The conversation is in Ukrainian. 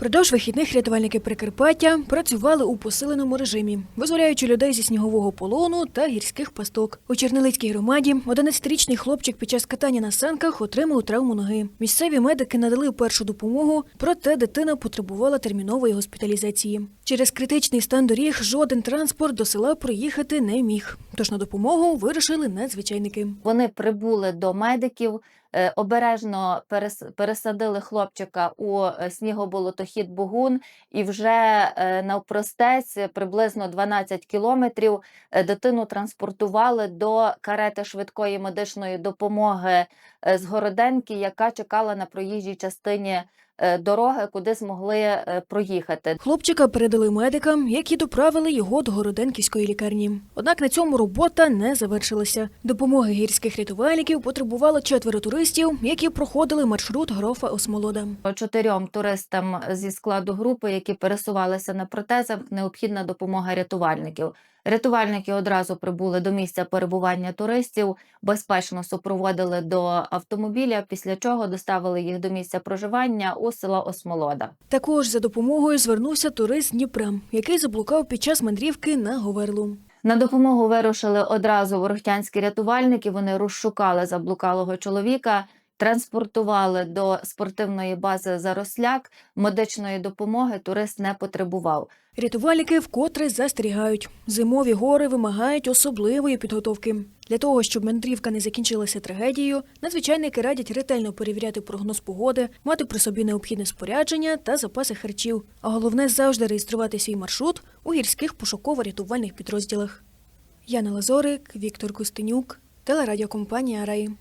Продовж вихідних рятувальники Прикарпаття працювали у посиленому режимі, визволяючи людей зі снігового полону та гірських пасток. У Чернилицькій громаді 11-річний хлопчик під час катання на санках отримав травму ноги. Місцеві медики надали першу допомогу, проте дитина потребувала термінової госпіталізації. Через критичний стан доріг жоден транспорт до села проїхати не міг. Тож на допомогу вирушили надзвичайники. Вони прибули до медиків, е, обережно перес- пересадили хлопчика у е, снігоболотохід Бугун, і вже е, навпростець е, приблизно 12 кілометрів е, дитину транспортували до карети швидкої медичної допомоги з Городенки, яка чекала на проїжджій частині дороги, куди змогли е, проїхати. Хлопчика передали медикам, які доправили його до Городенківської лікарні. Однак на цьому робота не завершилася. Допомоги гірських рятувальників потребувало четверо туристів, які проходили маршрут грофа Осмолода. Чотирьом туристам зі складу групи, які пересувалися на протезах, необхідна допомога рятувальників. Рятувальники одразу прибули до місця перебування туристів, безпечно супроводили до автомобіля, після чого доставили їх до місця проживання у села Осмолода. Також за допомогою звернувся турист Дніпра, який заблукав під час мандрівки на Говерлу. На допомогу вирушили одразу ворохтянські рятувальники. Вони розшукали заблукалого чоловіка, транспортували до спортивної бази Заросляк. Медичної допомоги турист не потребував. Рятувальники вкотре застерігають. Зимові гори вимагають особливої підготовки. Для того, щоб мандрівка не закінчилася трагедією, надзвичайники радять ретельно перевіряти прогноз погоди, мати при собі необхідне спорядження та запаси харчів. А головне завжди реєструвати свій маршрут у гірських пошуково-рятувальних підрозділах. Яна Лазорик, Віктор Костенюк, телерадіокомпанія Раї.